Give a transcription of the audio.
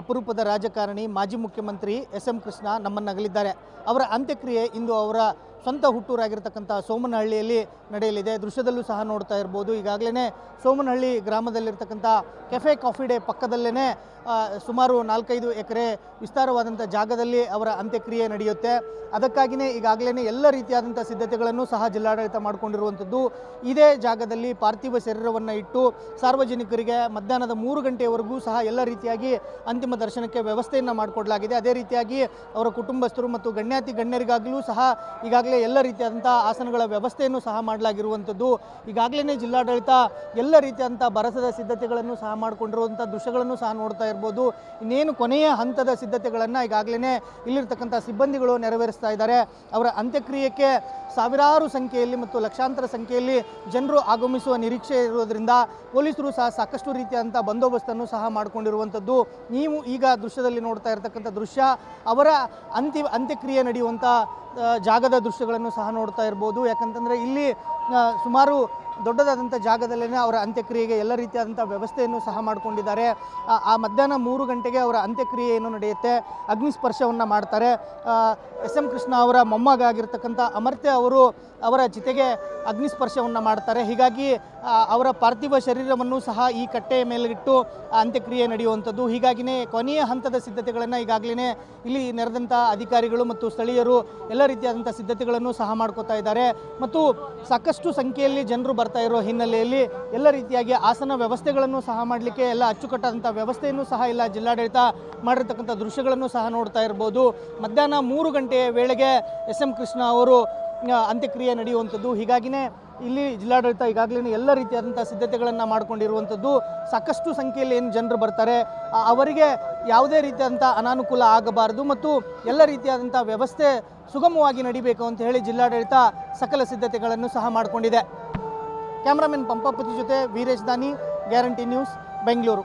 ಅಪರೂಪದ ರಾಜಕಾರಣಿ ಮಾಜಿ ಮುಖ್ಯಮಂತ್ರಿ ಎಸ್ ಎಂ ಕೃಷ್ಣ ನಮ್ಮನ್ನಗಲಿದ್ದಾರೆ. ಅವರ ಅಂತ್ಯಕ್ರಿಯೆ ಇಂದು ಅವರ ಸ್ವಂತ ಹುಟ್ಟೂರಾಗಿರ್ತಕ್ಕಂಥ ಸೋಮನಹಳ್ಳಿಯಲ್ಲಿ ನಡೆಯಲಿದೆ. ದೃಶ್ಯದಲ್ಲೂ ಸಹ ನೋಡ್ತಾ ಇರ್ಬೋದು. ಈಗಾಗಲೇ ಸೋಮನಹಳ್ಳಿ ಗ್ರಾಮದಲ್ಲಿರ್ತಕ್ಕಂಥ ಕೆಫೆ ಕಾಫಿ ಡೇ ಪಕ್ಕದಲ್ಲೇ ಸುಮಾರು ನಾಲ್ಕೈದು ಎಕರೆ ವಿಸ್ತಾರವಾದಂಥ ಜಾಗದಲ್ಲಿ ಅವರ ಅಂತ್ಯಕ್ರಿಯೆ ನಡೆಯುತ್ತೆ. ಅದಕ್ಕಾಗಿಯೇ ಈಗಾಗಲೇ ಎಲ್ಲ ರೀತಿಯಾದಂಥ ಸಿದ್ಧತೆಗಳನ್ನು ಸಹ ಜಿಲ್ಲಾಡಳಿತ ಮಾಡಿಕೊಂಡಿರುವಂಥದ್ದು. ಇದೇ ಜಾಗದಲ್ಲಿ ಪಾರ್ಥಿವ ಶರೀರವನ್ನು ಇಟ್ಟು ಸಾರ್ವಜನಿಕರಿಗೆ ಮಧ್ಯಾಹ್ನದ ಮೂರು ಗಂಟೆಯವರೆಗೂ ಸಹ ಎಲ್ಲ ರೀತಿಯಾಗಿ ಅಂತಿಮ ದರ್ಶನಕ್ಕೆ ವ್ಯವಸ್ಥೆಯನ್ನು ಮಾಡಿಕೊಡಲಾಗಿದೆ. ಅದೇ ರೀತಿಯಾಗಿ ಅವರ ಕುಟುಂಬಸ್ಥರು ಮತ್ತು ಗಣ್ಯಾತಿ ಗಣ್ಯರಿಗಾಗಲೂ ಸಹ ಈಗಾಗಲೇ ಎಲ್ಲ ರೀತಿಯಾದಂಥ ಆಸನಗಳ ವ್ಯವಸ್ಥೆಯನ್ನು ಸಹ ಮಾಡಲಾಗಿರುವಂಥದ್ದು. ಈಗಾಗಲೇ ಜಿಲ್ಲಾಡಳಿತ ಎಲ್ಲ ರೀತಿಯಾದಂಥ ಬರಸದ ಸಿದ್ಧತೆಗಳನ್ನು ಸಹ ಮಾಡಿಕೊಂಡಿರುವಂಥ ದೃಶ್ಯಗಳನ್ನು ಸಹ ನೋಡ್ತಾ ಇರ್ಬೋದು. ಇನ್ನೇನು ಕೊನೆಯ ಹಂತದ ಸಿದ್ಧತೆಗಳನ್ನು ಈಗಾಗಲೇ ಇಲ್ಲಿರ್ತಕ್ಕಂಥ ಸಿಬ್ಬಂದಿಗಳು ನೆರವೇರಿಸ್ತಾ ಇದ್ದಾರೆ. ಅವರ ಅಂತ್ಯಕ್ರಿಯೆಗೆ ಸಾವಿರಾರು ಸಂಖ್ಯೆಯಲ್ಲಿ ಮತ್ತು ಲಕ್ಷಾಂತರ ಸಂಖ್ಯೆಯಲ್ಲಿ ಜನರು ಆಗಮಿಸುವ ನಿರೀಕ್ಷೆ ಇರೋದ್ರಿಂದ ಪೊಲೀಸರು ಸಹ ಸಾಕಷ್ಟು ರೀತಿಯಾದಂಥ ಬಂದೋಬಸ್ತನ್ನು ಸಹ ಮಾಡಿಕೊಂಡಿರುವಂಥದ್ದು. ನೀವು ಈಗ ದೃಶ್ಯದಲ್ಲಿ ನೋಡ್ತಾ ಇರತಕ್ಕಂಥ ದೃಶ್ಯ, ಅವರ ಅಂತಿ ಅಂತ್ಯಕ್ರಿಯೆ ನಡೆಯುವಂಥ ಜಾಗದ ದೃಶ್ಯಗಳನ್ನು ಸಹ ನೋಡ್ತಾ ಇರ್ಬೋದು. ಯಾಕಂತಂದರೆ ಇಲ್ಲಿ ಸುಮಾರು ದೊಡ್ಡದಾದಂಥ ಜಾಗದಲ್ಲೇ ಅವರ ಅಂತ್ಯಕ್ರಿಯೆಗೆ ಎಲ್ಲ ರೀತಿಯಾದಂಥ ವ್ಯವಸ್ಥೆಯನ್ನು ಸಹ ಮಾಡಿಕೊಂಡಿದ್ದಾರೆ. ಆ- ಮಧ್ಯಾಹ್ನ ಮೂರು ಗಂಟೆಗೆ ಅವರ ಅಂತ್ಯಕ್ರಿಯೆ ಏನು ನಡೆಯುತ್ತೆ ಅಗ್ನಿಸ್ಪರ್ಶವನ್ನು ಮಾಡ್ತಾರೆ. ಎಸ್ ಎಂ ಕೃಷ್ಣ ಅವರ ಮೊಮ್ಮಗ ಆಗಿರ್ತಕ್ಕಂಥ ಅಮರ್ತ್ಯ ಅವರು ಅವರ ಜೊತೆಗೆ ಅಗ್ನಿಸ್ಪರ್ಶವನ್ನು ಮಾಡ್ತಾರೆ. ಹೀಗಾಗಿ ಅವರ ಪಾರ್ಥಿವ ಶರೀರವನ್ನು ಸಹ ಈ ಕಟ್ಟೆಯ ಮೇಲಿಟ್ಟು ಅಂತ್ಯಕ್ರಿಯೆ ನಡೆಯುವಂಥದ್ದು. ಹೀಗಾಗಿನೇ ಕೊನೆಯ ಹಂತದ ಸಿದ್ಧತೆಗಳನ್ನು ಈಗಾಗಲೇ ಇಲ್ಲಿ ನೆರೆದಂಥ ಅಧಿಕಾರಿಗಳು ಮತ್ತು ಸ್ಥಳೀಯರು ಎಲ್ಲ ರೀತಿಯಾದಂಥ ಸಿದ್ಧತೆಗಳನ್ನು ಸಹ ಮಾಡ್ಕೋತಾ ಇದ್ದಾರೆ. ಮತ್ತು ಸಾಕಷ್ಟು ಸಂಖ್ಯೆಯಲ್ಲಿ ಜನರು ಬರ್ತಾ ಇರೋ ಹಿನ್ನೆಲೆಯಲ್ಲಿ ಎಲ್ಲ ರೀತಿಯಾಗಿ ಆಸನ ವ್ಯವಸ್ಥೆಗಳನ್ನು ಸಹ ಮಾಡಲಿಕ್ಕೆ ಎಲ್ಲ ಅಚ್ಚುಕಟ್ಟಾದಂಥ ವ್ಯವಸ್ಥೆಯನ್ನು ಸಹ ಇಲ್ಲ. ಜಿಲ್ಲಾಡಳಿತ ಮಾಡಿರ್ತಕ್ಕಂಥ ದೃಶ್ಯಗಳನ್ನು ಸಹ ನೋಡ್ತಾ ಇರ್ಬೋದು. ಮಧ್ಯಾಹ್ನ ಮೂರು ಗಂಟೆಯ ವೇಳೆಗೆ ಎಸ್ ಎಂ ಕೃಷ್ಣ ಅವರು ಅಂತ್ಯಕ್ರಿಯೆ ನಡೆಯುವಂಥದ್ದು. ಹೀಗಾಗಿನೇ ಇಲ್ಲಿ ಜಿಲ್ಲಾಡಳಿತ ಈಗಾಗಲೇ ಎಲ್ಲ ರೀತಿಯಾದಂಥ ಸಿದ್ಧತೆಗಳನ್ನು ಮಾಡಿಕೊಂಡಿರುವಂಥದ್ದು. ಸಾಕಷ್ಟು ಸಂಖ್ಯೆಯಲ್ಲಿ ಏನು ಜನರು ಬರ್ತಾರೆ ಅವರಿಗೆ ಯಾವುದೇ ರೀತಿಯಾದಂಥ ಅನಾನುಕೂಲ ಆಗಬಾರದು ಮತ್ತು ಎಲ್ಲ ರೀತಿಯಾದಂಥ ವ್ಯವಸ್ಥೆ ಸುಗಮವಾಗಿ ನಡಿಬೇಕು ಅಂತ ಹೇಳಿ ಜಿಲ್ಲಾಡಳಿತ ಸಕಲ ಸಿದ್ಧತೆಗಳನ್ನು ಸಹ ಮಾಡಿಕೊಂಡಿದೆ. ಕ್ಯಾಮ್ರಾಮನ್ ಪಂಪಾಪತಿ ಜೊತೆ Veeresh Dani guarantee news Bengaluru.